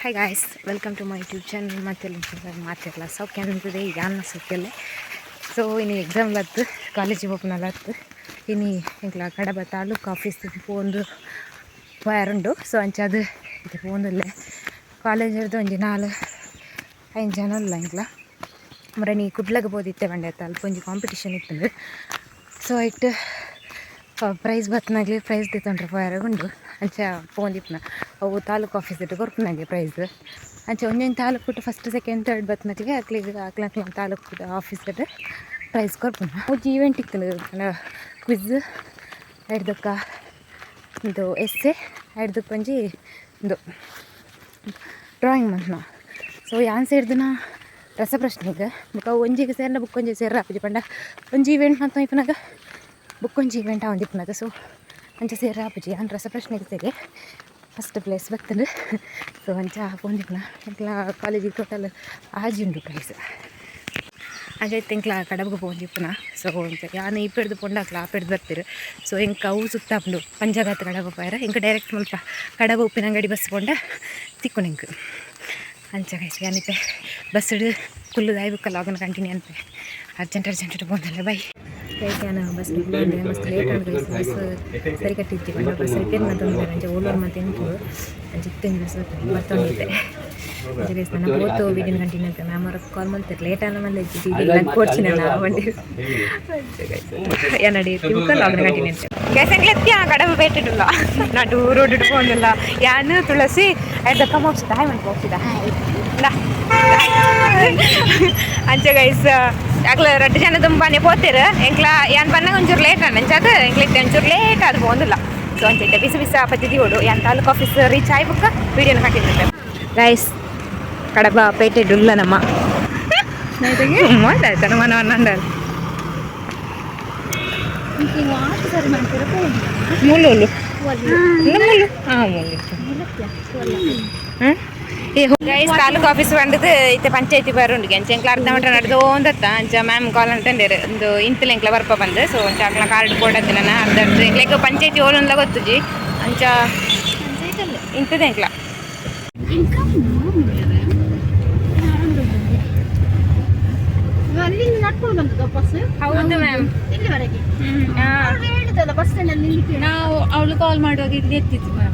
Hi guys welcome to my YouTube channel ಮತ್ತೆ ಮಾತಿರಲ್ಲ ಸೌಖ್ಯ ಅನ್ನಿಸ್ತದೆ ಈಗ ಅನ್ನ ಸೌಖ್ಯಲ್ಲೇ ಸೊ ಇನ್ನು ಎಕ್ಸಾಮ್ ಲತ್ತು ಕಾಲೇಜಿಗೆ ಓಪನ್ ಅಲ್ಲತ್ತು ಇನ್ನು ಇಂಕ್ಲ ಕಡಬ ತಾಲೂಕು ಆಫೀಸ್ ಒಂದು ಉಂಡು ಸೊ ಅಂಚದು ಇದು ಪೋಂದುಲ್ಲೆ ಕಾಲೇಜ್ ಹಿಡ್ದು ಒಂಜಿ ನಾಲ್, ಐದು ಜನ ಇಲ್ಲ ಇಂಕ್ಲ ಮರ ನೀ ಕುಡ್ಲಾಗ ಬೋದಿತ್ತೆ ಬಂಡೆ ಅಲ್ಪ ಒಂಜಿ ಕಾಂಪಿಟಿಷನ್ ಇತ್ತು ಸೊ ಇಟ್ಟು ಪ್ರೈಸ್ ಬತ್ನಾಗ್ಲಿ ಪ್ರೈಸ್ ತಿತ್ತೊಂಡ್ರೆ ಅಂಚೆ ಅಂಚ ಇಪ್ಪನ ಅವು ತಾಲೂಕು ಆಫೀಸ್ ಇಟ್ಟು ಕೊರ್ಪನಾಗೆ ಪ್ರೈಸ್ ಅಂಚೆ ಒಂದೊಂದು ತಾಲೂಕು ಬಿಟ್ಟು ಫಸ್ಟ್ ಸೆಕೆಂಡ್ ತರ್ಡ್ ಬತ್ನಾಗ್ಲಿ ಅಕ್ಲಿಗೆ ಅಕ್ಲ ತಾಲೂಕು ಆಫೀಸ್ ಇಟ್ಟು ಪ್ರೈಸ್ ಕೊರ್ಪನ ಒಂಜಿ ಈವೆಂಟ್ ಇತ್ತು ಕ್ವಿಜ್ ಹಿಡ್ದಕ್ಕ ಇದು ಎಸ್ಸೆ ಹಿಡ್ದಕ್ಕೆ ಪಂಜಿ ಇದು ಡ್ರಾಯಿಂಗ್ ಮಂತ್ನ ಸೊ ಯಾನ್ ಸೇರ್ದಿನ ರಸಪ್ರಶ್ನೆಗೆ. ಬುಕ್ಕ ಒಂಜಿಗೆ ಸೇರ್ನ ಬುಕ್ ಒಂಜಿ ಸೇರ ಆಪುಜಿ ಪಂಡ. ಒಂಜಿ ಈವೆಂಟ್ ಮಾತ್ರ ಇಪ್ಪನಾಗ. ಈವೆಂಟ್ ಆವಂದು ಇಪ್ಪನಾಗ ಸೊ ಅಂಚ ಸೇರ ಆಪುಜಿ ರಸ ಪ್ರಶ್ನೆ ಇರ್ತೇವೆ ಫಸ್ಟ್ ಪ್ಲೇಸ್ ಬರ್ತದೆ ಸೊ ಅಂಚ ಹಾಕೊಂಡಿಪ್ನ ಎಂಕ್ಲ ಕಾಲೇಜಿಗೆ ಟೋಟಲ್ ಆಜಿ ಉಂಡು ಪ್ರೈಸ್ ಹಾಗೆ ತಿಂಕ್ಲ ಕಡಬಗೆ ಪೋಂದಿಪ್ಪನ ಸೊ ಅಂತ ಯಾನು ಈ ಪೆಡ್ದು ಪೊಂಡಾಕ್ಲ ಆ ಪೆಡ್ದು ಬರ್ತೀರಿ. ಸೊ ಹೆಂಗೆ ಅವು ಸುತ್ತಾಪುಂಡು ಪಂಜಾಗತ್ ಕಡಬ ಪಾಯರ. ಹಿಂಗೆ ಡೈರೆಕ್ಟ್ ಮುಲ್ಪ ಕಡಬ ಉಪ್ಪಿನ ಅಂಗಡಿ ಬಸ್ ಪೊಂಡ ತಿಕ್ಕು ನಿಂಕು. ಅಂಚ ಗೈಸ್ ಅನಿಪೆ ಬಸ್ ಹಿಡಿದು ಕುಲ್ಲು ದಾಯ್ಬೇಕಲ್ಲ ಆಗನ ಕಂಟಿನ್ಯೂ ಅನ್ಪೆ ಅರ್ಜೆಂಟ್ ಅರ್ಜೆಂಟ್ ಬಂದಲ್ಲ ಬೈ ನಾನು ಬಸ್ ಬಂದೆ ಮಸ್ತ್ ಲೇಟ್ ಆಗಿ ಬಸ್ ಸರಿ ಕಟ್ಟಿದ್ವಿ. ಬಂದ ಬಸ್ ರಿಪೇರ್ ಮಾಡ್ತಂದ್ರೆ ಅಂಚೆ ಓಲೋರ್ ಮತ್ತೆ ಎಂಟು ಅಂಚೆ ಇತ್ತಂಜು ಬಸ್ ಬರ್ತೊಂದಿದ್ದೆ ಗೈಸ್ ನನ್ನ ಓದ್ತು ವೀಡಿಯೋನ ಕಂಟಿನ್ಯೂ ಅಂತ. ಮ್ಯಾಮ್ ಅವ್ರಿಗೆ ಕಾಲ್ ಮಾಡ್ತಾರೆ ಲೇಟ್ ಆದ ಮೇಲೆ ಇದ್ದಿದ್ದು ನಾನು ಕೊಡ್ತೀನಿ ನಾನು. ಬಂಡಿ ಏನಡಿ ತಿಳ್ಕೊಂಡು ಅವ್ರನ್ನ ಕಂಟಿನ್ಯೂ ಅಂತ ಕೆಸಂಗ್ಲೆತ್ತಿ ಆ ಕಡಬ ಬೇಟಿಡಲ್ಲ ನಡು ರೋಡ್ ಇಟ್ಕೊಂಡಿಲ್ಲ ಯಾನು ತುಳಸಿ ಎಡ್ದ ಕಮ್ಮ ಹೋಗ್ಸಿದ ಹಾಯ್ ಮಾಡಿ ಹೋಗ್ಸಿದ ಅಂಚ ಗೈಸ್ ಅಕ್ಲ ರಡ್ಡು ಜನ ತುಂಬಾನೇ ಪೋತೀರ ಎಂಕ್ಲ ಯಾನ್ ಬಂದಾಗ ಒಂಚೂರು ಲೇಟ್ ಅಂಚದ ಎಂಕ್ಲಿತ್ತೆ ಒಂಚೂರು ಲೇಟ್ ಅದು ಹೋದಿಲ್ಲ ಸೊ ಅಂಚೈತೆ ಬಿಸಿ ಬಿಸಿ ಪದ್ಧತಿ ಓಡು ಯಾನ್ ತಾಲೂಕು ಆಫೀಸ್ ರೀಚ್ ಆಯ್ ಬುಕ್ಕ ವೀಡಿಯೋನ ಕಂಟಿನ್ಯೂ ಗೈಸ್ ಕಡಬ ಪೇಟೆ ಡುಲ್ಲ ನಮ್ಮ ಮಾತಾಯ್ತ ನಮ್ಮ ನಂಡಲ್ ಮುಳ್ಳು ಮುಳ್ಳು ಹಾಂ ಮುಳ್ಳು ಏ ಗೈಸ್ ತಾಲೂಕು ಆಫೀಸ್ ಬಂದದ್ದು ಇತ್ತೆ ಪಂಚಾಯತಿ ಬರುಂಡು ಅಂಚೆ ಎಂಕ್ಲ ಅರ್ಧ ಮಟ್ಟ ನಡೆದು ಒಂದತ್ತ ಅಂಚ ಮ್ಯಾಮ್ ಕಾಲ್ ಅಂತಂದೇರು ಒಂದು ಇಂತಲ ಎಂಕ್ಲ ಬರ್ಪ ಬಂದು. ಸೊ ಅಂಚ ಅಕ್ಲ ಕಾರ್ಡ್ ಕೊಡತ್ತಿಲ್ಲ ಅರ್ಧ ಅರ್ಧ ಎಂಕ್ಲೆಗ್ ಪಂಚಾಯತಿ ಓಲೊಂದ್ಲ ಗೊತ್ತುಜಿ ಅಂಚ ಇಂತದೆ ಎಂಕ್ಲ ಹೌದು ಮ್ಯಾಮ್ ನಾವು ಅವಳು ಕಾಲ್ ಮಾಡುವಾಗ ಇಲ್ಲಿ ಎತ್ತಿತ್ತು ಮ್ಯಾಮ್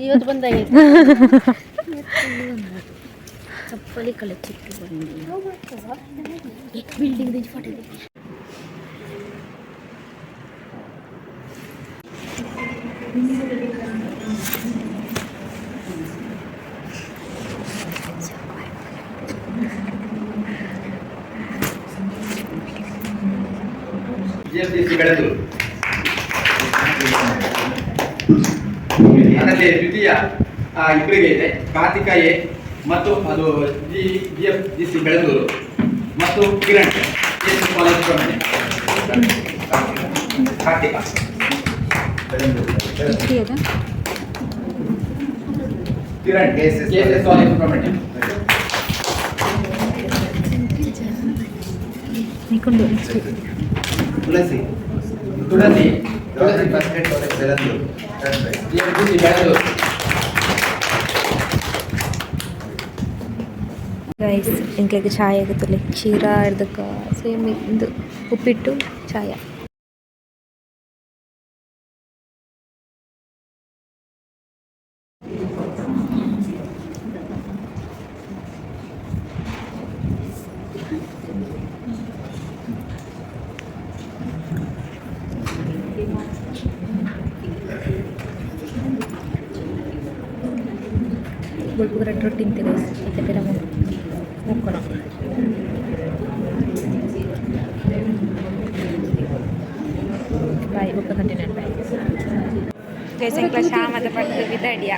ಇವತ್ತು ಬಂದಾಗೈತೆ ಚಪ್ಪಲಿ ಕಳೆ ಚಿಕ್ಕ ಬಿಲ್ಡಿಂಗ್ ಫೋಟೋ ಜಿಎಸ್ಟಿಸಿ ಬೆಳೆದು ಅದರಲ್ಲಿ ದ್ವಿತೀಯ ಇಬ್ಬರಿಗೆ ಇದೆ. ಕಾರ್ತಿಕ ಎ ಮತ್ತು ಅದು G G F G C Beladuru ಮತ್ತು Kiran. S college Karthika. Kiran S S college Tulasi. Tulasi. Guys ಇಂಕ್ಲಿಗೆ ಚಾಯ್ ಆಗುತ್ತಲ್ಲ? ಕ್ಷೀರ ಇರ್ದಕ್ಕ ಸೇಮ್ ಇದು ಉಪ್ಪಿಟ್ಟು ಚಾಯ. ರೊಟ್ಟಿ ತಿಂತೀವಿ ಮತ್ತೆ ಬೇರೆ ಮುಕ್ಕೊಣ ಬಾಯ್ ಒಪ್ಪ ಕಂಟಿನ್ಯೂ ಬಾಯ್ ಜಯಸಂಕ್ಲ ಶ್ಯಾಮದ ಪಟ್ಟು ಬಿದಡಿಯ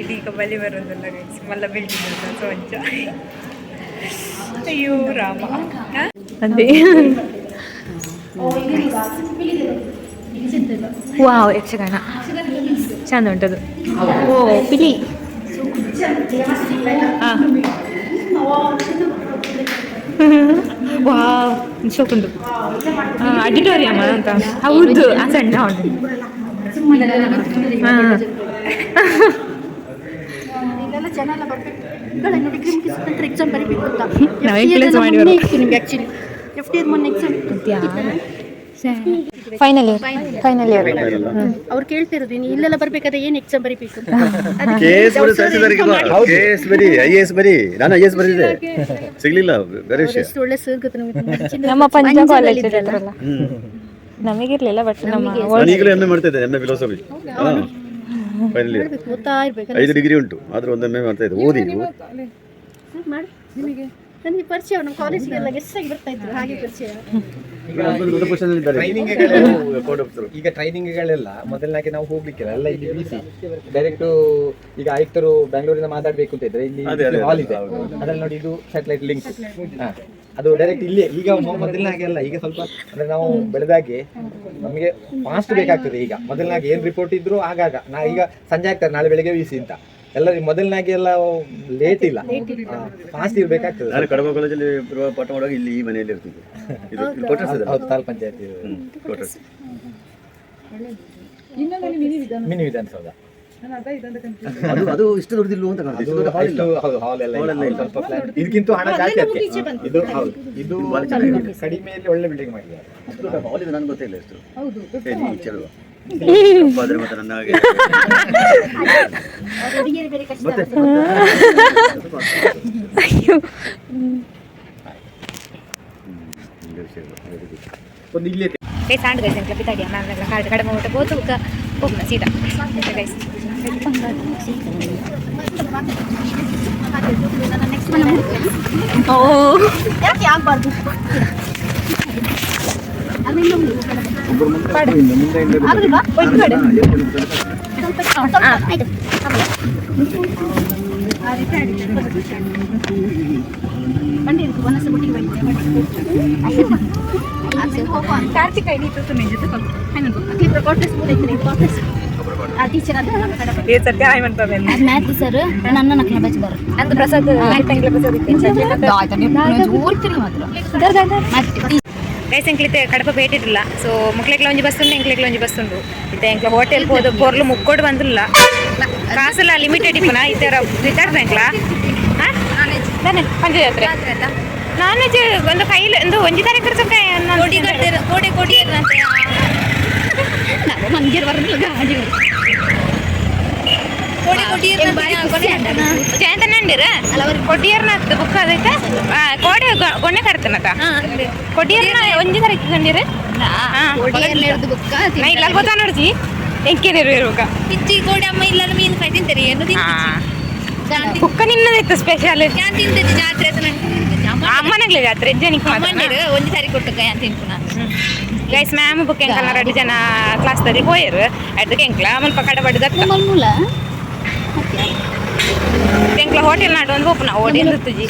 ಇದೀಗ ಬಲಿ ಬರೋದಲ್ಲ ಮಲ್ಲ ಬಿಲ್ಡಿಂಗ್ ಅಂತ ಸೊಂಚ ಅಯ್ಯೋ ರಾಮ. ಅದೇ. ವಾವ್ ಯಕ್ಷಗಾನ ಚಂದ ಉಂಟದು ಓ ಪಿಲಿ ಹಾಂ ವಾವ್ ಶೋಕುಂಡು ಅಡಿಟೋರಿಯಮ್ ಅಂತ ಹೌದು ಆ ಸಣ್ಣ ಉಂಟು ಹಾಂ ಇಲ್ಲೆಲ್ಲ ಜನ ಎಲ್ಲ ಬರ್ಬೇಕು ಮಕ್ಕಳನ್ನು ಡಿಗ್ರಿ ಮುಗಿಸಿದ ಎಕ್ಸಾಮ್ ಬರೀಬೇಕು ಅಂತ ನಾವು influence ಮಾಡಿ ಬರೋದು. ನಿಮ್ಗೆ ಆ್ಯಕ್ಚುಲಿ ಎಫ್ ಡಿ ಮೊನ್ನೆ exam final year final year ಅವ್ರು ಕೇಳ್ತಿರೋದು ನೀನು ಇಲ್ಲೆಲ್ಲ ಬರ್ಬೇಕಾದ್ರೆ ಏನು ಎಕ್ಸಾಮ್ ಬರಿಬೇಕು ಅಂತ? ಕೆ ಎಸ್ ಬರೀ ಕೆ ಎಸ್ ಬರೀ ಐ ಎಸ್ ಬರೀ. ನಾನು ಐ ಎಸ್ ಬರೆದಿದ್ದೆ ಸಿಗ್ಲಿಲ್ಲ ಬೇರೆ ವಿಷಯ ಎಷ್ಟು ಒಳ್ಳೆ ಸರ್ ಗೊತ್ತು ನಮಗೆ. ನಮ್ಮ ಪಂಜಾಬ್ ಕಾಲೇಜ್ ಅಲ್ಲ ನಮಗಿರ್ಲಿಲ್ಲ ಬಟ್ ನಮ್ಮ ನಾನು ಈಗಲೇ ಎಂ ಎ ಮಾಡ್ತಾ ಇದ್ದೆ M A philosophy final year ಐದು ಡಿಗ್ರಿ ಉಂಟು ಆದ್ರೆ ಒಂದು ಎಂ ಎ ಮಾಡ್ತಾ ಇದ್ದೆ. ಓದಿ ಮಾಡಿ. ನಿಮಗೆ. ನನಗೆ ಪರಿಚಯ ನಮ್ಮ ಕಾಲೇಜಿಗೆಲ್ಲ ಗೆಸ್ಟ್ ಆಗಿ ಬರ್ತಾ ಇದ್ರು ಹಾಗೆ ಪರಿಚಯ. ಈಗ ಟ್ರೈನಿಂಗ್ಗಳೆಲ್ಲ ಮೊದಲನಾಗಿ ನಾವು ಹೋಗ್ಲಿಕ್ಕಿಲ್ಲ ಎಲ್ಲ ಇಲ್ಲಿ ಬಿಸಿ ಡೈರೆಕ್ಟ್ ಈಗ ಆಯುಕ್ತರು ಬೆಂಗಳೂರಿಂದ ಮಾತಾಡ್ಬೇಕು ಅಂತ ಇದ್ರೆ ಇಲ್ಲಿ ಹಾಲ್ ಇದೆ. ಅದ್ರಲ್ಲಿ ನೋಡಿ ಇದು ಸ್ಯಾಟಲೈಟ್ ಲಿಂಕ್ ಅದು ಡೈರೆಕ್ಟ್ ಇಲ್ಲಿ ಈಗ ಮೊದಲನಾಗೆ ಅಲ್ಲ ಈಗ ಸ್ವಲ್ಪ ಅಂದ್ರೆ ನಾವು ಬೆಳೆದಾಗೆ ನಮಗೆ ಫಾಸ್ಟ್ ಬೇಕಾಗ್ತದೆ ಈಗ. ಮೊದಲನಾಗಿ ಏನ್ ರಿಪೋರ್ಟ್ ಇದ್ರು ಆಗಾಗ. ನಾ ಈಗ ಸಂಜೆ ಆಗ್ತಾರೆ ನಾಳೆ ಬೆಳಿಗ್ಗೆ ಬಿಸಿ ಅಂತ. ಎಲ್ಲರಿಗೆ ಮೊದಲನಾಗಿ ಎಲ್ಲ ಲೇಟ್ ಇಲ್ಲ. ಫಾಸ್ಟ್ ಇರ್ಬೇಕಾಗ್ತದೆ. ನಾನು ಕಡಬ ಕಾಲೇಜಲ್ಲಿ ಬರುವ ಪಾಠ ಮಾಡುವಾಗ ಇಲ್ಲಿ ಈ ಮನೆಯಲ್ಲಿ ಇರ್ತಿದ್ದೆ. ಇದು ಇಲ್ಲಿ quarters ಇದೆ. ಹೌದು ತಾಲ್ ಪಂಚಾಯತಿ quarters. ಮಿನಿ ವಿಧಾನಸೌಧ. ಅದು ಅದು ಇಷ್ಟು ದೊಡ್ಡದಿಲ್ಲ ಅಂತ ಕಾಣ್ತದೆ. ಅದು ಇಷ್ಟು ದೊಡ್ಡ hall ಇಲ್ಲ. ಅಷ್ಟು ಹೌದು ಹಾಲ್ ಎಲ್ಲ ಹಾಲ್ ಎಲ್ಲ ಸ್ವಲ್ಪ plan- ಇದಕ್ಕಿಂತ ಹಣ ಜಾಸ್ತಿ ಅದಕ್ಕೆ ಇದು ಹೌದು. ಇದು ಕಡಿಮೆಯಲ್ಲಿ ಒಳ್ಳೆ ಬಿಲ್ಡಿಂಗ್ ಮಾಡಿದ್ದಾರೆ. ಹಾಲ್ ಇದೆ ನನಗೆ ಗೊತ್ತಿಲ್ಲ ಎಷ್ಟು ಹೌದು ನೀ ಚೆಲುವ. ಅಪ್ಪ ಆದ್ರೆ ಮತ್ತೆ ನನ್ನ ಹಾಗೆ ಹುಡುಗಿಯರು ಬೇರೆ ಕಷ್ಟ ಮತ್ತೆ ಒಂದು ಇಲ್ಲೇ ಗೈಸ್ ಆಂಡ್ ಗೈಸ್ ಎಂಕ್ಲ ಪಿತಾಡಿ ನಾನೆಲ್ಲ ಕಾರ್ಡ್ ಕಡಿಮೆ ಊಟ ಬೋತು ಹೋಗ್ನ ಸೀದಾ ಗೈಸ್ ನೆಕ್ಸ್ಟ್ ಮನೆ ಓ ಯಾಕೆ ಆಗ್ಬಾರ್ದು ಕಾರ್ತಿಕ ಹಿಡಿತು ನಿಜ ಅಕ್ಕಿ ಪ್ರಕಾಶ್ ಸ್ಕೂಲ್ ಐತೆ ನೀವು ಪ್ರಕಾಶ್. ಆ ಟೀಚರ್ ಅದು. ಏ ಸತ್ಯ ಹಾಯ್ ಮಾಡ್ತದೆ ಅದು ಮ್ಯಾಥ್ ಸರ್ ನನ್ನ ನಕ್ಲ ಬಚ್ಚಿದ್ದಾರೆ ಅಂದು ಪ್ರಸಾದ್ ಆಯ್ತು ಪ್ರಸಾದ್ ಗೈಸ್ ಎಂಕ್ಲಿತೆ ಕಡಪ ಬೇಟಿಟ್ಟಿಲ್ಲ ಸೊ ಮುಕ್ಲೆಗ್ಲ ಒಂಜಿ ಬಸ್ ಉಂಡು ಎಂಕ್ಲೆಗ್ಲ ಒಂಜಿ ಬಸ್ ಉಂಡು ಇತ್ತೆ ಎಂಕ್ಲ ಹೋಟೆಲ್ ಹೋದ ಪೊರ್ಲು ಮುಕ್ಕೋಡು ಬಂದಿಲ್ಲ ಕಾಸೆಲ್ಲ ಲಿಮಿಟೆಡ್ ಇಪ್ಪನ ಇತ್ತರ ವಿಚಾರ ಎಂಕ್ಲ ಪಂಚಜಾತ್ರೆ ನಾನ್ ವೆಜ್ ಒಂದು ಕೈಲಿ ಒಂದು ಒಂಜಿ ತಾರೀಕು ಕೋಡಿ ಕೋಡಿ ಕೋಡಿ ನಾವು ಮಂಜರ್ ಬರಲಿಲ್ಲ ಗಾಡಿ ಕೋಡಿ ಕೋಡಿ ಜಯಂತ ಚೇಂತನಂಡಿರ ಕೊಟ್ಟಿಯರ್ನ ಬುಕ್ ಅದೈತೆ ಕೋಡೆ ಕೊನೆ ಕರ್ತನತ ಕೊಟ್ಟಿಯರ್ನ ಒಂದೇ ತರ ಇಟ್ಕೊಂಡಿರ ಇಲ್ಲ ಗೊತ್ತಾ ನೋಡ್ತಿ ಎಂಕೇನಿರು ಇರುವಾಗ ಪಿಚ್ಚಿ ಕೋಡೆ ಅಮ್ಮ ಇಲ್ಲ ಮೀನು ಕೈ ತಿಂತೀರಿ ಏನು ಕುಕ್ಕ ನಿನ್ನದಿತ್ತು ಸ್ಪೆಷಲ್ ಜಾತ್ರೆ ಅಮ್ಮನಾಗ್ಲಿ ಜಾತ್ರೆ ಜನಕ್ಕೆ ಒಂದು ಸಾರಿ ಕೊಟ್ಟು ಕೈ ಅಂತ ತಿಂತು ಗೈಸ್ ಮ್ಯಾಮ್ ಬುಕ್ ಎಂಕಲ್ನ ರಡ್ಡು ಜನ ಕ್ಲಾಸ್ ದಲ್ಲಿ ಹೋಯರು ಅಡ್ಡಕ್ಕೆ ಎಂಕ್ಲ ಮಲ್ಪ ಕಡಬಡ್ದ ದತ್ತ ಮಲ್ಮೂಲ ಎಂಕ್ಲ ಹೋಟೆಲ್ ನಾಡು ಒಂದು ಓಪನ್ ಹೋಟೆಲ್ ತುಜಿ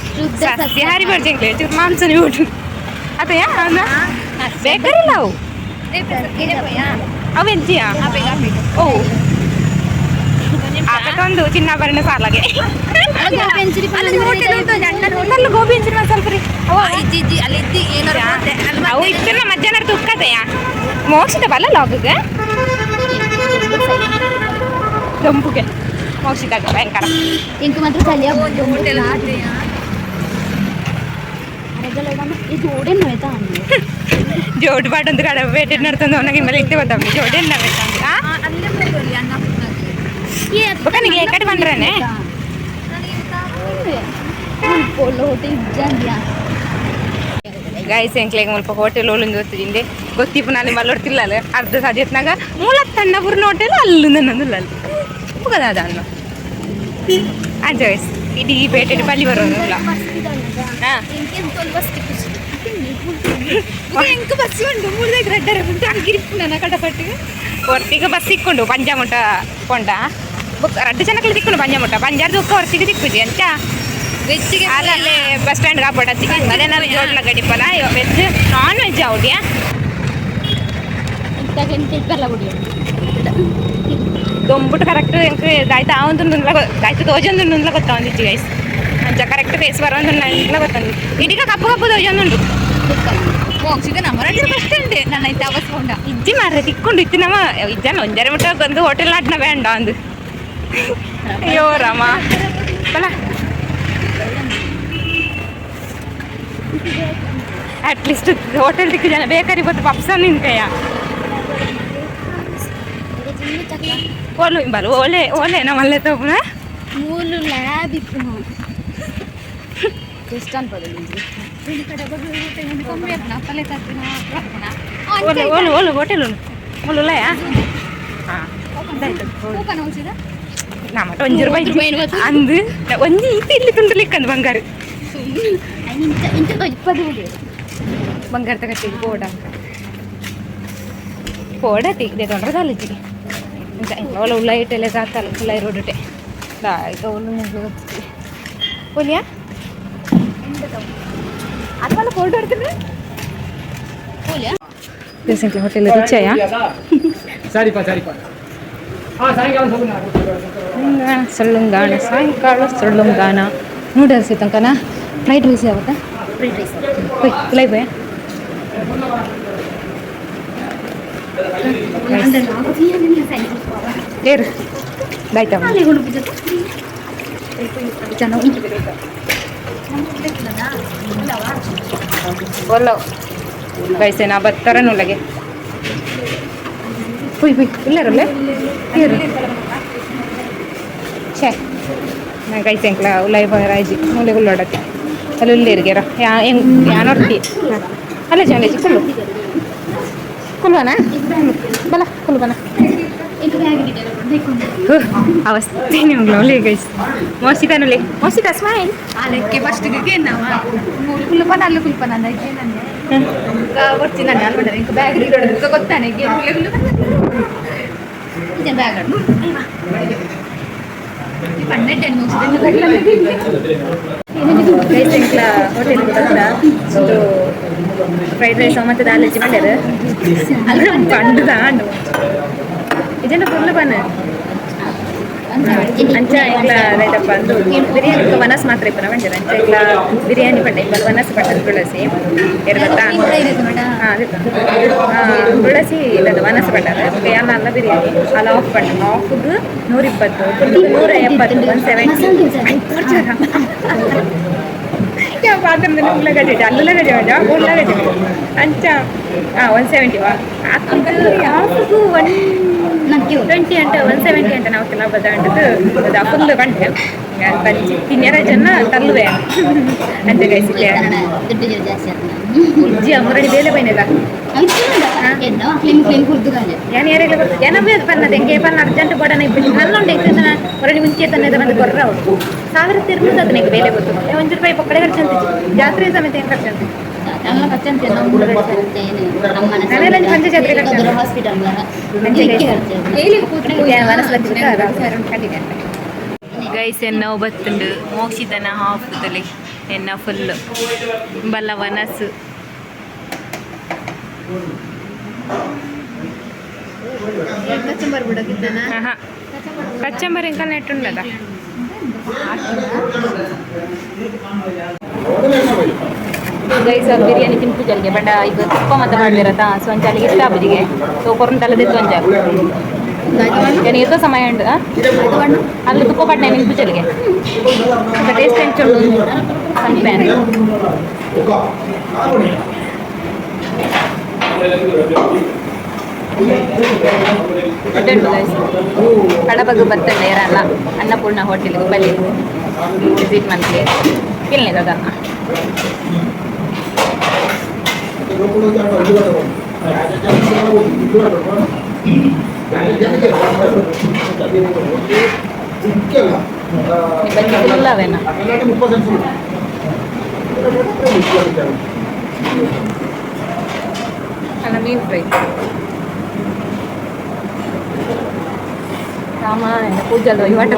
ಸಸ್ಯಾಹಾರಿ ಬರ್ಜಿ ಎಂಕ್ಲೆ ಚೂರು ಮಾಂಸನಿ ಊಟ ಅದೇ ಬೇಕರಿಲ್ಲ ಅವು? ಅವು ವೆಜ್ಜಿಯಾ ಓ. ಅದಕ್ಕೊಂದು ಚಿನ್ನಾಭರಣ ಸಾಲಾಗೆ ಹೋಟೆಲ್ ಗೋಬಿ ಹಂಚಿನ ಸ್ವಲ್ಪ ರೀ. ಅವ ಅಲ್ಲಿ ಇತ್ತು ಮಧ್ಯಾಹ್ನ ತುಕ್ಕತೆಯ ಮೋಸ್ಟ್ ಬಲ್ಲ ಲಾಗಿಗೆ ಗಂಪುಗೆ ಮೋಕ್ಷಿದಾಗ ಭಯಂಕರ ಇಂಕು ಮಾತ್ರ ಕಲಿಯ ಹೋಟೆಲ್ ಇದು ಓಡೇನು ಆಯ್ತಾ ಜೋಡು ಬಾಡೊಂದು ಕಡೆ ಬೇಟೆ ನಡ್ತಂದು ಅವನಿಗೆ ಮೇಲೆ ಇಟ್ಟು ಬತ್ತಮ್ಮಿ ಜೋಡಿ ಎನ್ನ ಬೇಕಂದ್ರೆ ಬೊಕ್ಕ ನಿಗೆ ಕಡೆ ಬಂದ್ರೇನೆ ಪೋಲೋ ಹೋಟೆಲ್ ಇಜ್ಜಂದ್ಯಾ ಗಾಯ್ಸ್ ಎಂಕ್ಲೆಗೆ ಮುಲ್ಪ ಹೋಟೆಲ್ ಒಳಂದು ಗೊತ್ತಿದ್ದೆ ಗೊತ್ತಿಪ್ಪು ನಾನು ಮಲ್ಲೊಡ್ತಿಲ್ಲಲ್ಲ ಅರ್ಧ ಸಾಧ್ಯತ್ನಾಗ ಮೂಲ ತಣ್ಣ ಬುರ್ನ ಹೋಟೆಲ್ ಅಲ್ಲು ನನ್ನದು ಅಲ್ಲಿ ಮುಗದ ಅನ್ನು ಅಂಜ ಗೈಸ್ ಇಡೀ ಬೇಟೆ ಬಲ್ಲಿ ಬರೋದು ಎಂಕ ಬಸ್ ಉಂಟು ಮೂರ್ದಾಗ ರೆಡ್ಡರ ಉಂಟು ಗಿರಿಪು ನನ್ನ ಕಡಪಟ್ಟಿಗೆ ಹೊರ್ತಿಗೆ ಬಸ್ ಸಿಕ್ಕೊಂಡು ಪಂಜಾಮುಟ ಕೊಂಡ ಬುಕ್ ರಡ್ಡು ಜನಕ್ಕೆ ತಿಕ್ಕೊಂಡು ಪಂಜಾಮುಟ ಪಂಜಾರ್ ದುಃಖ ಹೊರತಿಗೆ ತಿಕ್ಕುಜಿ ಅಂತ ವೆಜ್ಜಿಗೆ ಅಲ್ಲೇ ಬಸ್ ಸ್ಟ್ಯಾಂಡ್ ಕಾಪಾಡ ತಿಕ್ಕ ಅದೇನಾದ್ರು ಜೋಡ್ಲ ಗಡಿಪಲ ವೆಜ್ ನಾನ್ ವೆಜ್ ಅವ್ಡಿಯಾ ಇದ್ದಾಗ ಎಂತ ಬೆಲ್ಲ ಕುಡಿಯೋದು ದೊಂಬುಟ್ಟು ಕರೆಕ್ಟ್ ಎಂಕ್ ದಾಯ್ತ ಆ ಒಂದು ನುಂಗ್ಲ ದಾಯ್ತ ದೋಜೊಂದು ನುಂಗ್ಲ ಗೊತ್ತಾ ಒಂದಿಜ್ಜಿ ಗೈಸ್ ಅಂಚ ಕರೆಕ್ಟ್ ಫೇಸ್ ಬರೋದು ನಂಗ್ಲ ಗೊತ್ತಂದು ಇದೀಗ ಕಪ್ಪು ಕಪ್ಪು ದೋಜೊಂದುಂಡು ಹೋಗ್ಸಿದ ನಮ್ಮ ರೆಡ್ಡಿ ಫಸ್ಟ್ ಉಂಟು ನನ್ನ ಐತೆ ಅವಸ್ಕೊಂಡ ಇಜ್ಜಿ ಮಾರ್ರೆ ತಿಕ್ಕೊಂಡು ಇತ್ತು ನಮ್ಮ ಇಜ್ಜನ ಒಂಜರ ಮುಟ್ಟ ಒಂದು ಹೋಟೆಲ್ ಆಡ್ನ ಬೇಂಡ ಅಂದು ಅಯ್ಯೋ ರಾಮ ಬಲ ಅಟ್ಲೀಸ್ಟ್ ಹೋಟೆಲ್ ತಿಕ್ಕ ಜನ ಬೇಕರಿ ಬತ್ತು ಪಪ್ಸ ನಿನ್ಕಯ್ಯ ಕಮ್ಮಿ ಆಗ್ನ ಪಲ್ಲೆ ತರ್ಪಿನ ಓಲು ಓಲು ಓಲು ಹೋಟೆಲ್ ಉಂಟು ಓಲು ಉಲ್ಲಯ ಹಾಂ ಕೂಪನ್ ಹೋಗ್ಸಿದ ನಮ್ಮಟ ಒಂಜಿ ರೂಪಾಯಿ. ಅಂದು ಒಂಜಿ ಇತ್ತು ಇಲ್ಲಿ ತುಂಡಲಿಕ್ಕಂದು ಬಂಗಾರ ಬಂಗಾರ ತಗತ್ತೀವಿ ಪೋಡ ಪೋಡ ತೆಗ್ದೆ ತೊಂದ್ರೆ ಕಾಲೇಜಿ ಇಂತ ಅವಳ ಉಳ್ಳ ಇಟ್ಟೆಲ್ಲ ಸಾಕಲ್ಲ ಉಳ್ಳ ರೋಡುಟೆ ಈಗ ಒಳ್ಳೆ ಮುಗ್ಲು ಗೊತ್ತಿತ್ತು ಒಲಿಯಾ ಅದಲ್ಲ ಫೋಟೋ ಹೊಡ್ತೀನಿ ಕೂಲಿಯಾ ರೀಸೆಂಟ್ಲಿ ಹೋಟೆಲ್ ರುಚಿಯ ಸರಿಪಾ ಸರಿಪಾ ಹಾ ಸಾಯಂಕಾಲ ಹೋಗೋಣ ಸೊಳ್ಳುಂಗಾಣ ಸಾಯಂಕಾಲ ಸೊಳ್ಳುಂಗಾನ ನೂಡಲ್ಸ್ ಇತ್ತಂಕನ ಫ್ರೈಡ್ ರೈಸ್ ಯಾವತ್ತ ಫ್ರೈಡ್ ರೈಸ್ ಹೋಯ್ ಲೈ ಬಾಯ್ ಏರು ಬಾಯ್ತವ ಒಲ್ಲ ಗೈಸೆ ನಾ ಬರ್ತಾರ ನುಲ್ಲಗೆ ಹುಯ್ ಹುಯ್ ಇಲ್ಲರಲ್ಲೇ ಇರು ಛೇ ನಾ ಗೈಸೆ ಎಂಕ್ಲ ಉಲ್ಲೈ ರಾಜಿ ಮೂಲೆ ಉಳ್ಳಾಡತ್ತೆ ಅಲ್ಲಿ ಉಲ್ಲೇರಿಗೆರ ಯಾ ಹೆಂಗ್ ಯಾನೊರ್ತಿ ಅಲ್ಲ ಜಾಲೇಜಿ ಕುಲ್ಲು ಕುಲ್ವನ? ಬಲ ಕುಲ್ವನ. ಅವಸ್ಥೆ ನಿಮ್ಗೆ ಗೈಸ್ ಮೋಸಿತಾನುಲೆ ಮೋಸಿತಾ ಸ್ಮೈಲ್? ಅದಕ್ಕೆ ಫಸ್ಟ್ ನಾವು ಕುಲ್ಪನ ಅಲ್ಲ ಕುಲ್ಪನ ಅಂದಕ್ಕೆ ನನಗೆ ಬರ್ತೀನಿ ನಾನು ಅಲ್ಕೊಂಡ್ರೆ ಇಂಕ ಬ್ಯಾಗ್ ಹಿಡಿದು ಗೊತ್ತಾನೆ ಬ್ಯಾಗ್ ಹೋಟೆಲ್ ಫ್ರೈಡ್ ರೈಸ್ ಮತ್ತು ದಾಲೇಜಿ ಮಾಡ್ಯಾರ ಅಲ್ಲ ಪಂಡು ದಾಂಡು ಇದೆಲ್ಲ ಫುಲ್ ಬನ್ನ ಅಂಚ ಎಂಕ್ಲ ರೈತಪ್ಪ ಅಂದು ಬಿರಿಯಾನಿ ವನಸ್ ಮಾತ್ರ ಇಪ್ಪನ ಬಂದಿರ ಅಂಚ ಎಂಕ್ಲ ಬಿರಿಯಾನಿ ಪಡ್ಡೆ ಇಪ್ಪಲ್ ವನಸ್ ಪಟ್ಟದ ತುಳಸಿ ಎರಡು ಗೊತ್ತಾ ಹಾಂ ಅದಕ್ಕೆ ತುಳಸಿ ಇದದು ವನಸ್ ಪಟ್ಟದ ಎಲ್ಲ ಅಲ್ಲ ಬಿರಿಯಾನಿ ಅಲ್ಲ ಆಫ್ ಪಟ್ಟ ಆಫ್ಗೆ ನೂರಿಪ್ಪತ್ತು ನೂರ ಎಪ್ಪತ್ತು ಒನ್ ಸೆವೆಂಟಿ ಯಾವ ಪಾತ್ರದಲ್ಲಿ ಉಳ್ಳಗಡ್ಡೆ ಇದೆ. ಅಲ್ಲಗಡ್ಡೆ ಮಜ ಉಳ್ಳಾಗಡ್ಡೆ ಅಂಚ ಹಾಂ ಒನ್ ಸೆವೆಂಟಿ ವಾ? ಹಾಫ್ಗೂ ಒನ್ ಟ್ವೆಂಟಿ ಅಂಟ ಒನ್ ಸೆವೆಂಟಿ ಅಂತ ನಾವು ಕೆಲವು ಬದ ಅಂಟದು ಅದು ಫುಲ್ ಬಂಟೆ ತಿನ್ನರ ಜನ ತಲ್ಲುವೆ ಅಂತ. ಕೈಸಿಲ್ಲ ದುಡ್ಡು ಜಾಸ್ತಿ ಆಗ್ತದೆ. ಬರ್ತದೆ ಏನವೇ ಅದು ಪನ್ನದ ಹೆಂಗೆ ಪನ್ನ ಅರ್ಜೆಂಟ್ ಕೊಡನ ಇಬ್ಬರು ನನ್ನೊಂದು ಎಕ್ಕಿನ ಹೊರಡಿ ಮುಂಚೆ ತನ್ನದ ಬಂದು ಕೊರ್ರ ಅವಳು ಸಾವಿರ ತಿರ್ಮದ ಅದನ್ನ ಬೇಲೆ ಗೊತ್ತು. ಒಂದು ರೂಪಾಯಿ ಪಕ್ಕಡೆ ಖರ್ಚು ಅಂತ ಜಾತ್ರೆ ಸಮೇತ ಏನು ಖರ್ಚು ಅಂತ ಎಲ್ಲ ನಮ್ಮ ಮನೆ ಮನೆಯಲ್ಲಿ ಒಂದು ಪಂಚ ಜಾತ್ರೆ ಖರ್ಚು. ಹಾಸ್ಪಿಟಲ್ ಗೈಸ್ ಎನ್ನೋ ಬತ್ತುಂಡು ಮೋಕ್ಷಿತನ ಹಾಫ್ದಲ್ಲಿ. ಎನ್ನ ಫುಲ್ ಬಲ್ಲ ವನಸ್ಸು ಆಹಾ. ಕಚ್ಚಂಬರಿ ಇಂಕ ನೆಟ್ಟುಂಡದ ಗೈಸ್ ಬಿರಿಯಾನಿ ತಿಂಪು ಜಲ್ಗೆ ಬಟ್ ಇದು ತುಪ್ಪ ಮತ್ತೆ ಮಾಡಿರತ್ತ ಸೊ ಒಂಚಾಲಿಗೆ ಇಷ್ಟ ಬದಿಗೆ ಸೊ ಕೊರನ್ ದಿತ್ತು ಒಂಜ ಏನು ಎಷ್ಟೋ ಸಮಯ ಉಂಟು? ಅಲ್ಲಿ ತುಪ್ಪ ಪಟ್ಟೆ ನಿಂಪು ಜಲ್ಗೆ ಟೇಸ್ಟ್ ಹೆಂಚು ಸಣ್ಣ ಪ್ಯಾನ್ ಉಂಟು? ಗೈಸ್ ಕಡಬಗು ಬರ್ತಂಡೆ ಇರಲ್ಲ ಅನ್ನಪೂರ್ಣ ಹೋಟೆಲ್ಗೆ ಬಲಿ ವಿಸಿಟ್ ಮಂತ್ಲಿ ಇಲ್ಲೇ ಅದನ್ನ ಬಜ್ಜಿ అక్కడ మీన్ ఫ్రై రామా పూజలో ఇవ్వట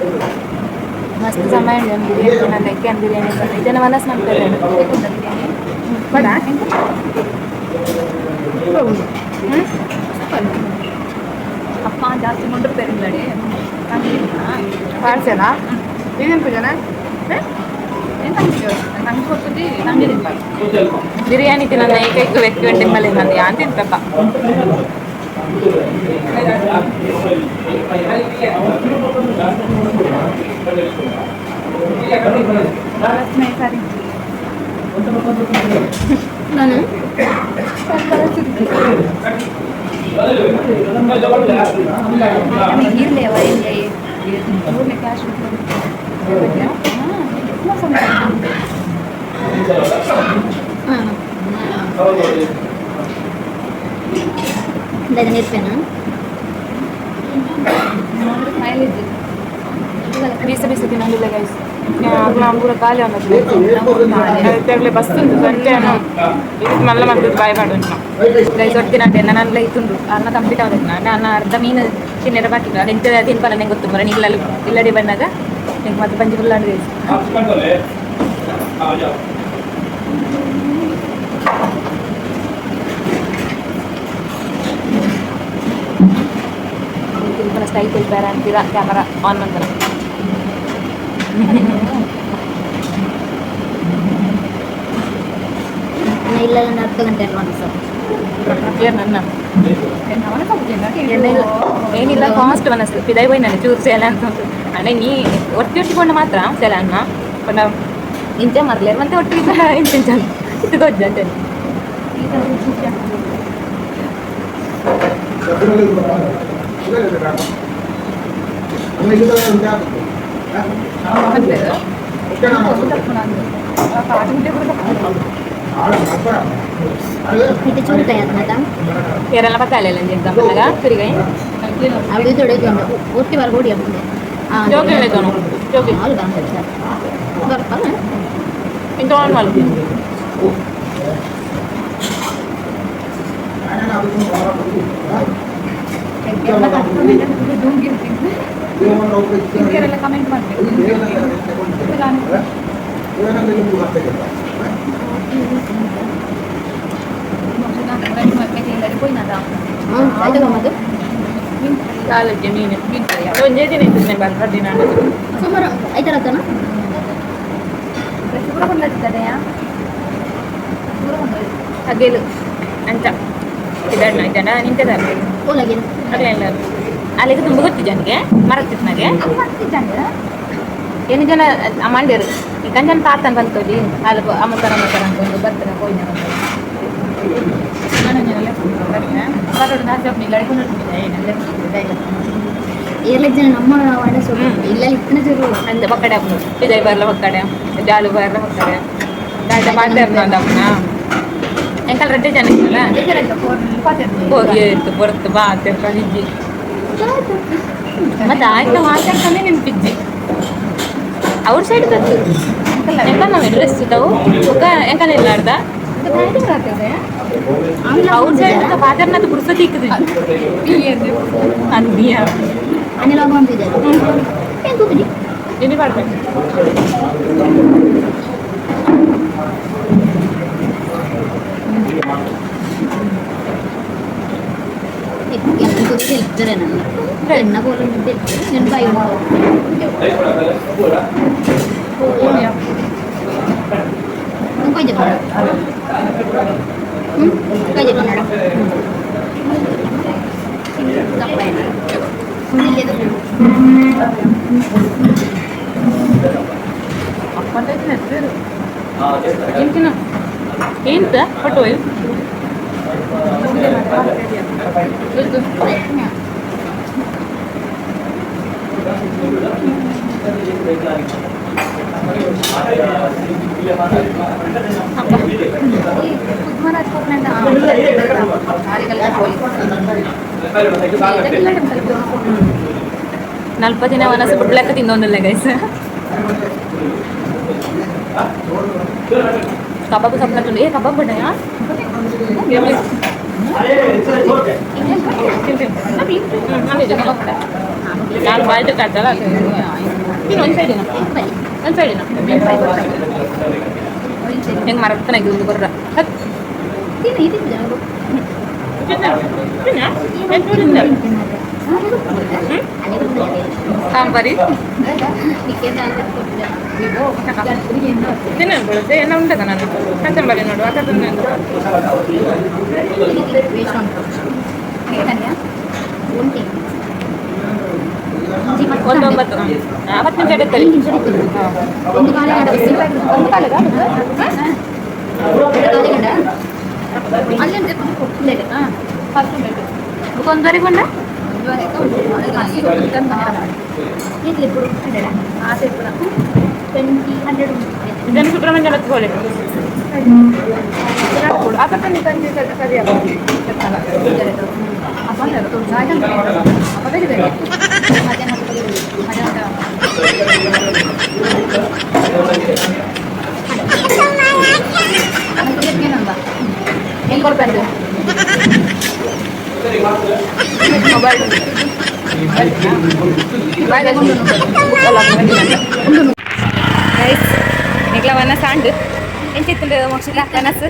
Thank you. ಮಸ್ತ್ ಸಮಯ ಬಿರಿಯಾನಿ ನನ್ನ ಕ್ಯಾನ್ ಬಿರಿಯಾನಿ ಇದನ್ನ ಮನಸ್ ಮಾಡ್ತಾರೆ ಬೇಡ ಅಪ್ಪ ಜಾಸ್ತಿ ಕೊಂಡಿರ್ತಾರೆ ಬೇಡಿ ಪಾರ್ಸೆಲ ಏನೇನು ಪೂಜನ ನಂಗೆ ಕೊಡ್ತದೆ ನಂಗೆ ಬಿರಿಯಾನಿ ತಿನ್ನ ಏಕೈಕ ವ್ಯಕ್ತಿ ಮೇಲೆ ನಾನು ಯಾನ್ ತಿಂತಪ್ಪ? ಸರಿ ನಾನು ಇರಲಿ ಅವ ಮೂರನೇ ಕ್ಯಾಶ್ ಹಾಂ ಇದು ನಿರ್ಪೇನಾ ಮೈಲೇಜ್ ಬೀಸ ಬೀಸ ತಿನ್ನೋದಿಲ್ಲ ಗೈಸ್ ನಾವು ಕೂಡ ಖಾಲಿ ಅನ್ನೋದು ಬಸ್ ಉಂಟು ಸಂಜೆ ಇದು ಮಲ್ಲ ಮದ್ದು ಬಾಯ್ ಮಾಡು ಗೈಸ್ ಒಟ್ಟು ನಾನು ನನ್ನೆಲ್ಲ ಇತ್ತುಂಡು ಅನ್ನ ಕಂಪ್ಲೀಟ್ ಆಗೋದು ನಾನು ಅರ್ಧ ಮೀನು ತಿನ್ನರ ಬಾಕಿ ಅದು ಎಂತ ತಿನ್ಪಲ್ಲ ನಂಗೆ ಗೊತ್ತು ಮರ ಇಲ್ಲ ಇಲ್ಲಡಿ ಬಂದಾಗ ನಿಂಗೆ ಮತ್ತೆ ಪಂಚ ಫುಲ್ ಗೈಸ್ ತಿನ್ಪನ ಸ್ಟೈಲ್ ತಿಳ್ಬೇಡ ಅಂತೀರ ಕ್ಯಾಮರಾ ಆನ್ ನಾನು ಇಲ್ಲ ಹತ್ತು ಗಂಟೆ ಮಾಡಿ ಸರ್ ನನ್ನ ಏನಿಲ್ಲ ಏನಿಲ್ಲ ಕಾಸ್ಟ್ ಅನಿಸ್ತು ಇದೇ ಹೋಯ್ ನಾನು ಚೂರು ಸೇಲ ಅಂತ ಅಣ್ಣ ನೀ ಒಟ್ಟು ಇಟ್ಕೊಂಡು ಮಾತ್ರ ಸೇಲ ಅನ್ನ ಪಂಡ ಇಂಚ ಮರ್ಲೇರು ಮತ್ತೆ ಒಟ್ಟು ಇಂಚ ಇಂಚ ಇದು ಗೊಜ್ಜ ಅಂತ ಹೇಳಿ ఇది చూడతాయి అనమాట కేరళ పట్టాలి చేద్దాం అలాగా తిరిగాయి అవి చూడేదండి ఒట్టి వరకు కూడా చెప్తుంది ఇంట్లో వాళ్ళు Thank you. ಸಿಕ್ಕಿರಲ್ಲ ಕಮೆಂಟ್ ಮಾಡಬೇಕು ಕಾಲಕ್ಕೆ ಮೀನು ಮೀನು ಒಂದೇ ದಿನ ಇರ್ತದೆ ಬಂದು ಹದಿನ ಸುಮಾರು ಐದರ ತನ ಕೊಡ್ಲತ್ತಿದ್ದಾರೆಯಾ ಹಗಲು ಅಂತ ಇದನ್ನ ಇದನ್ನ ನಿಂತದ ಹಗಲೆಲ್ಲರೂ ಅಲ್ಲಿಗೆ ತುಂಬಗೊತ್ತಿ ಜನಗೆ ಮರತ್ತಿತ್ತು ನನಗೆ ಮರ್ತಿದ್ದಾನೆ ಏನು ಜನ ಮಂಡ್ಯರು ಈ ಕಂಜನ ತಾತನ ಬಂತೋಡಿ ಅಲ್ಲಿ ಅಮ್ಮತರ ಮತರ ಅಂತಂದು ಬರ್ತಾರೆ ಹೋಯ್ನ ಏರ್ಲಕ್ಕೆ ಜನ ನಮ್ಮ ವಾಡ ಇಲ್ಲ ಜರು ಅಂದ ಪಕ್ಕಡೆ ಹಾಕ್ಬೋದು ವಿಜಯ್ ಬರ್ಲ ಜಾಲು ಬರ್ಲ ಪಕ್ಕಡೆ ದಾಟ ಮಾತಾಡ್ತು ಅಂದ ಎಂಕಲ್ ರೆಡ್ಡೆ ಜನ ಇತ್ತಲ್ಲ ಹೋಗಿ ಇತ್ತು ಬರ್ತು ಬಾ ಅಂತ ಕಳಿಜಿ ಮತ್ತೆ ಆಯ್ತು ಮಾತಾಡ್ಕೊಂಡೆ ನೆನಪಿಜ್ಜಿ ಅವ್ರ ಸೈಡ್ ತತ್ತು ಎಂಕ ನಾವು ಎಡ್ರೆಸ್ ಇದ್ದಾವು ಒಕ್ಕ ಎಂಕನ ಇಲ್ಲ ಅರ್ಧ? ಅವ್ರ ಸೈಡ್ ಬಾದರ್ನದು ಪುರ್ಸತಿ ಇಕ್ಕದ್ರಿ ಕೂತಿದ್ದಿ ಎಲ್ಲಿ ಮಾಡ್ಬೇಕು ಕೂತಿದ್ದೆ ಇರ್ತಾರೆ ನನ್ನ ಎಣ್ಣ ಬೋಲ ಮುದ್ದೆ ನನ್ನ ಬಾಯಿ ಕೊಯ್ದೆ ಬೇಡ ಹ್ಞೂ ಕೊಯ್ದೆ ಬೇಡ ನಲ್ವತ್ತು ದಿನ ಒನಸ ಬಿಡ್ಲಕ್ಕ ತಿನ್ನೋದಿಲ್ಲ ಗೈಸ್ ಕಬಾಬ್ ಸಪ್ಲತ್ತು ಏ ಕಬಾಬ್ ಬಿಡಯಾ ನಾನು ಬಾಯ್ದು ಕಾಯ್ತಲ್ಲ ನೀನು ಒಂದು ಸೈಡಿನ ಒಂದು ಸೈಡಿನ ಹೆಂಗೆ ಮರಕ್ತಾನೆ ಒಂದು ಬರ್ರ ಹತ್ತು ತಿನ್ನು ಇದಿಲ್ಲ ಸಾಂಬಾರಿ ತಿನ್ನ ಬೀಳುತ್ತೆ ಎಲ್ಲ ಉಂಟದ ನಾನು ಕತ್ತಂಬರಿ ನೋಡು ಆ ಕತ್ತಂಬರಿ ಒಂದೊಂಬತ್ತು ಹತ್ತು ನಿಮಿಷ ಇಡುತ್ತಲ್ಲಿ ಒಂದು ಕಾಲಿಗಂಡ ఇదివరకు మనకి ఉంటాం కదా ఇట్లా ఇప్పుడు హండ్రెడ్ ఆశ ఇప్పుడు నాకు ట్వంటీ హండ్రెడ్ ఉంటుంది సుబ్రహ్మణ్యం పోలేదు అతను కంటే చదివా అప్పుడు అప్పుడు సాయం అప్పుడు మధ్యాహ్నం ಮೊಬೈಲ್ ಗೈಸ್ ನಿಗ್ಲವನ್ನ ಸಾಂಡು ಎಂಚಿತ್ತುಂಡು ಮೋಕ್ಷಿಲ್ಲ ಕನಸು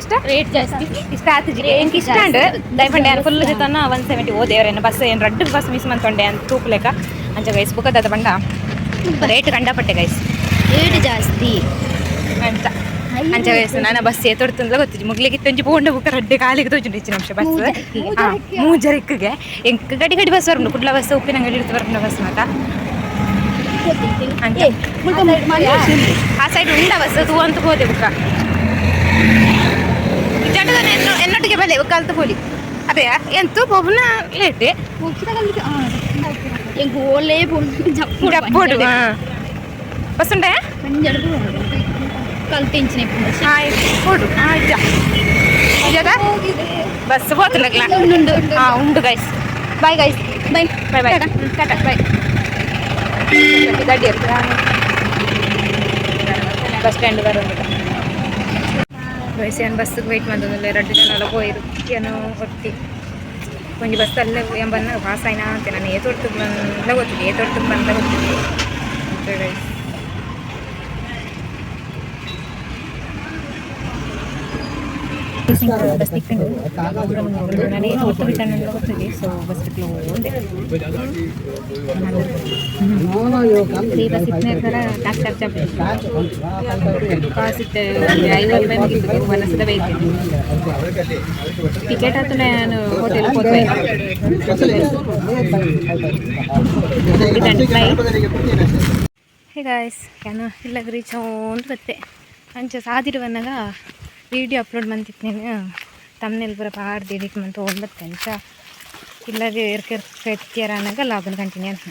ಇಷ್ಟ ರೇಟ್ ಜಾಸ್ತಿ ಇಷ್ಟ ಆತಜಿ ಎಂಕ್ ಇಷ್ಟ ಅಂಡ್ ದಯಪಂಡೆ ಏನು ಫುಲ್ ಜಿತನ ಒನ್ ಸೆವೆಂಟಿ ಓದೇವ್ರೇನು ಬಸ್ ಏನು ರಡ್ಡು ಬಸ್ ಮಿಸ್ ಮಾಡ್ಕೊಂಡೆ ಅಂತ ತೂಪ್ಲೆಕ್ಕ ಅಂಚ ಗೈಸ್ ಬುಕ್ಕದ ಬಂಡ ರೇಟ್ ಕಂಡಪಟ್ಟೆ ಗೈಸ್ ರೇಟ್ ಜಾಸ್ತಿ ಅಂತ ಅಂಚ ಗೈಸ್ ನಾನು ಬಸ್ ಏತೊಡ್ತಂದ್ರೆ ಗೊತ್ತಿದ್ದು ಮುಗ್ಲಿಗೆ ತಂಜಿ ಪೋಂಡ ಬುಕ್ಕ ರಡ್ಡೆ ಕಾಲಿಗೆ ತೋಜುಂಡು ಇಚ್ಚಿನ ಅಂಶ ಬಸ್ ಮೂಜರಿಕ್ಕಿಗೆ. ಎಂಕ್ ಗಡಿ ಗಡಿ ಬಸ್ ಕುಡ್ಲ ಬಸ್ ಉಪ್ಪಿನಂಗಡಿ ಇಡ್ತು ಬರೋಣ ಬಸ್ ಮಾತ. ಅಂತ ಆ ಸೈಡ್ ಉಂಡ ಬಸ್ ತೂ ಅಂತ ಹೋದೆ ಬುಕ್ಕ. ಜಂಡದ ಎನ್ನೊಟ್ಟಿಗೆ ಬೆಲೆ ಕಲ್ತು ಹೋಲಿ. ಅದೇ ಎಂತು ಪೋಪುನ ಲೇಟ್. ಎಂಗ್ ಓಲೆ ಪೋಡು ಬಸ್ ಉಂಡೆ ಕಲ್ತಿಂಚಿನ ಆಯ್ತು ಕೊಡು ಆಯ್ತಾ? ಬಸ್ ಹೋಗ್ತಿಲ್ಲ ಉಂಡು ಹಾಂ ಉಂಡು guys bye guys bye bye bye Tata bye ಗಾಡಿ ಬಸ್ ಸ್ಟ್ಯಾಂಡ್ ಬರೋದು ಗೈಸ್ ಏನು ಬಸ್ಸಿಗೆ ವೆಯ್ಟ್ ಮಾಡೋದಿಲ್ಲ ಎರಡು ಜನ ಎಲ್ಲ ಹೋಯ್ರು ಏನೋ ಹೊತ್ತಿ ಒಂದು ಬಸ್ ಅಲ್ಲೇ ಎಂಬನ್ನ ಪಾಸ್ ಆಯ್ನಾ ಅಂತ. ನಾನು ಏತೋಡ್ತು ಬಂದ ಏ ಏತೋಡ್ತು ಬಂದ ಗೊತ್ತಿದೆ ಗೈಸ್ ಬಸ್ ತಿಕ್ಕೊಂಡು ನಾನು ಏನು ಒಟ್ಟು ಬಿಟ್ಟು ಗೊತ್ತಿದೆ ಸೊ ಬಸ್ ಬಿಟ್ಟು ಹೋದೆ ಫ್ರೀ ಬಸ್ ಇತ್ತಿನ ಡಾಕ್ಟರ್ ಚಾಪ್ ಕಾಸು ಇತ್ತೆ ಐವತ್ತು ರೂಪಾಯಿ ಮುಗಿತು ಮನಸ್ಸದ ಬೇಕು ಟಿಕೆಟ್ ಆತು ನಾನು ಹೋಟೆಲ್ ಹೋದ್ವೆ ಹೇ ಗಾಯ್ಸ್ ನಾನು ಇಲ್ಲಾಗ ರೀಚ್ ಅಂತ ಬತ್ತೆ ಅಂಚೆ ಸಾದಿರುವನ್ನಾಗ ವಿಡಿಯೋ ಅಪ್ಲೋಡ್ ಮಾಡ್ತಿದ್ದೇನೆ ತಮ್ಮನೆಲ್ ಬರ ಪಾಡ್ದು ಮಂತು ಮಾಡಿ ತೊಗೊಂಡ್ಬತ್ತೆ ಅಂಚ ಇಲ್ಲಾಗೆ ಎರ್ಕೆರ್ಕೆತ್ಯಾರ ಅನ್ನಂಗ ಲಾಭನ ಕಂಟಿನ್ಯೂ ಅಂತ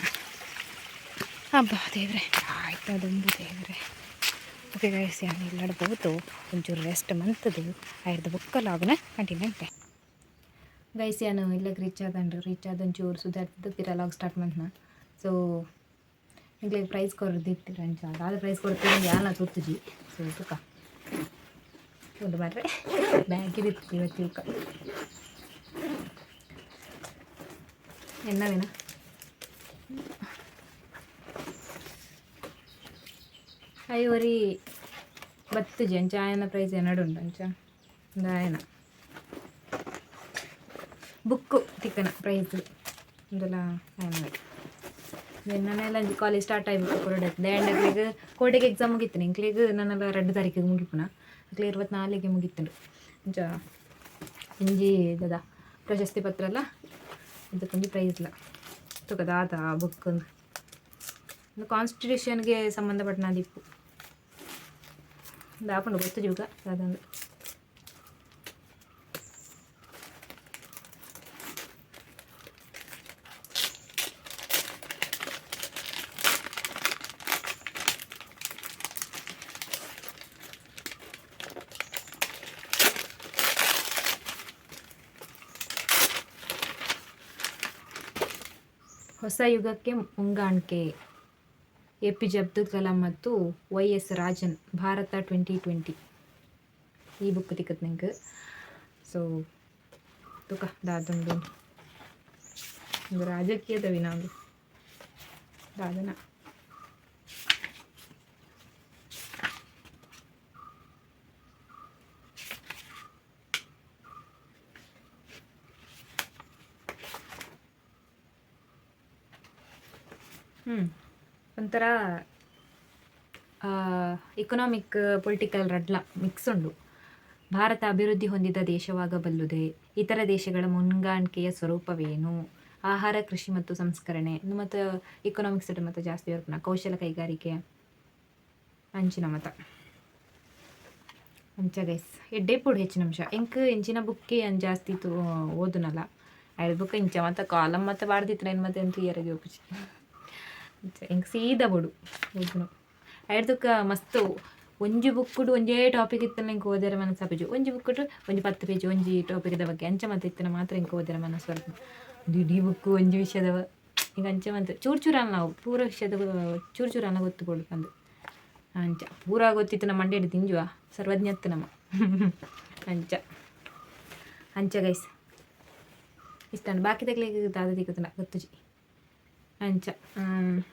ಹಬ್ಬ ದೇವ್ರೆ, ಆಯ್ತು, ಅದೊಂದು ದೇವ್ರೆ. ಓಕೆ ಗೈಸ್ ಯಾನು ಇಲ್ಲಾಡ್ಬೋದು, ಒಂಚೂರು ರೆಸ್ಟ್ ಮಂತದು. ಆಯ್ತು ಬುಕ್ಕ ಲಾಭನ ಕಂಟಿನ್ಯೂ ಅಂತೆ. ಗೈಸ್ ಯಾನು ಇಲ್ಲಾಗ ರೀಚ್ ಆದನ್ರಿ ರೀಚ್ ಆದ ಒಂಚೂರು ಸುಧಾರ್ತಿದ್ದ ಲಾಗ್ ಸ್ಟಾರ್ಟ್ ಮಾಡ್ನ. ಸೊ ಇಲ್ಲಾಗ ಪ್ರೈಸ್ ಕೊಡ್ದಿರ್ತೀರ ಅಂಚ ಅದಾದ ಪ್ರೈಸ್ ಕೊಡ್ತೀರ ಯಾನ ತೋರ್ತಿದ್ವಿ ಸೊ ಒಂದು ಮಾಡ್ರೆ. ಬ್ಯಾಗಿರುತ್ತೆ ಇವತ್ತು ಇಲ್ಕ ಎನ್ನವೇನ ಐವರಿ ಬತ್ತು ಅಂಚ ಆಯನ ಪ್ರೈಸ್ ಉಂಟು ಅಂಚ. ಒಂದು ಆಯನ ಬುಕ್ಕು ತಿಕ್ಕನ ಪ್ರೈಸ್ ಇದೆಲ್ಲ ನನ್ನೆಲ್ಲ ಕಾಲೇಜ್ ಸ್ಟಾರ್ಟ್ ಆಗಿಬಿಟ್ಟು ಕೊರಡತ್ತೆ ಆ್ಯಂಡ್ ಕೋಟೆಗೆ ಎಕ್ಸಾಮ್ ಮುಗಿತೀನಿ ಇಂಕ್ಲಿಗೆ ನನ್ನೆಲ್ಲ ಎರಡು ತಾರೀಕಿಗೆ ಮುಗಿಪುನ. ಅಕ್ಲೆ ಇರುವತ್ನಾಲಿಗೆ ಮುಗಿತ್ತಂಡು ಇಂಚ ಇಂಜಿ ದದ ಪ್ರಶಸ್ತಿ ಪತ್ರ ಎಲ್ಲ ಇದಕ್ಕೊಂದು ಪ್ರೈಸ್ ಇಲ್ಲ ತುಕದಾತ ಬುಕ್ ಕಾನ್ಸ್ಟಿಟ್ಯೂಷನ್ಗೆ ಸಂಬಂಧಪಟ್ಟನ ದಿಪ್ಪು ದಾಪುಂಡು ಗೊತ್ತು ಜೀವಕ ಅದೊಂದು. ಹೊಸ ಯುಗಕ್ಕೆ ಮುಂಗಾಣಿಕೆ. A P J Abdul Kalam ಮತ್ತು Y S Rajan, Bharata twenty twenty. ಈ ಬುಕ್ ತಿಕ್ಕತ್ ನಂಗೆ. ಸೊ ತುಕ ದಾದೊಂದು ರಾಜಕೀಯದ ವಿನಾಂದು ದಾದನ ಒಂಥರ ಇಕನಾಮಿಕ್ ಪೊಲಿಟಿಕಲ್ ರಡ್ಲ ಮಿಕ್ಸ್ ಉಂಡು ಭಾರತ ಅಭಿವೃದ್ಧಿ ಹೊಂದಿದ ದೇಶವಾಗಬಲ್ಲುದೇ? ಇತರ ದೇಶಗಳ ಮುಂಗಾಣಿಕೆಯ ಸ್ವರೂಪವೇನು? ಆಹಾರ, ಕೃಷಿ ಮತ್ತು ಸಂಸ್ಕರಣೆ. ಮತ್ತು ಇಕನಾಮಿಕ್ಸ್ ಮತ್ತು ಜಾಸ್ತಿ ವರ್ಕ್ನ? ಕೌಶಲ ಕೈಗಾರಿಕೆ? ಅಂಚಿನ ಮತ. ಅಂಚ ಗೈಸ್ ಎಡ್ಡೆ ಪುಡ್ ಹೆಚ್ಚಿನ ಅಂಶ. ಎಂಕ್ ಇಂಚಿನ ಬುಕ್ಕೆ ಅನ್ ಜಾಸ್ತಿ ತು, ಓದುನಲ್ಲ? ಎರಡು ಬುಕ್ ಇಂಚ ಮತ್ತು ಕಾಲಮ್ ಮತ್ತು ಬಾರ್ದಿತ್ತು ಏನು ಮತ್ತೆ ಅಂತೂ ಎರಗಿ ಒಪ್ಪಿಸಿ? ಎಂಕ್ ಸೀದಾ ಬಡು ಓದ್ನು ಐಡ್ದಕ್ಕ ಮಸ್ತ್. ಒಂಜಿ ಬುಕ್ಕುಡು ಒಂಜೇ ಟಾಪಿಕ್ ಇತ್ತಲ್ಲ ಇಂಕ ಓದರ ಮನಸ್ಸು ಆಪೇಜು ಒಂಜಿ ಬುಕ್ಕುಡು, ಒಂಜಿ ಪತ್ತು ಪೇಜ್, ಒಂಜಿ ಟಾಪಿಕ್ದ ಬಗ್ಗೆ ಅಂಚ ಮತ್ತೆ ಇತ್ತನ ಮಾತ್ರ ಇಂಕ ಓದರ ಮನಸ್ಸು ಬರ್ತದೆ ಒಂದು ಇಡೀ ಬುಕ್ಕು, ಒಂಜಿ ವಿಷಯದವ. ಈಗ ಅಂಚೆ ಮತ್ತೆ ಚೂರು ಚೂರು ಅಲ್ಲ ನಾವು, ಪೂರ ವಿಷಯದ ಚೂರು ಚೂರು ಅನ್ನ ಗೊತ್ತು ಕೊಡು ಅಂದು ಅಂಚ, ಪೂರ ಗೊತ್ತಿತ್ತು ನಮ್ಮ ಮಂಡ್ಯದ ತಿಂಜುವ ಸರ್ವಜ್ಞತ್ತು ನಮ್ಮ. ಅಂಚ. ಅಂಚ ಗೈಸ್ ಇಷ್ಟ ಬಾಕಿ ತಗ್ಲಿಕ್ಕೆ ದಾದ ತಿಕ್ಕತ್ತನ ಗೊತ್ತುಜಿ. あんちゃうん。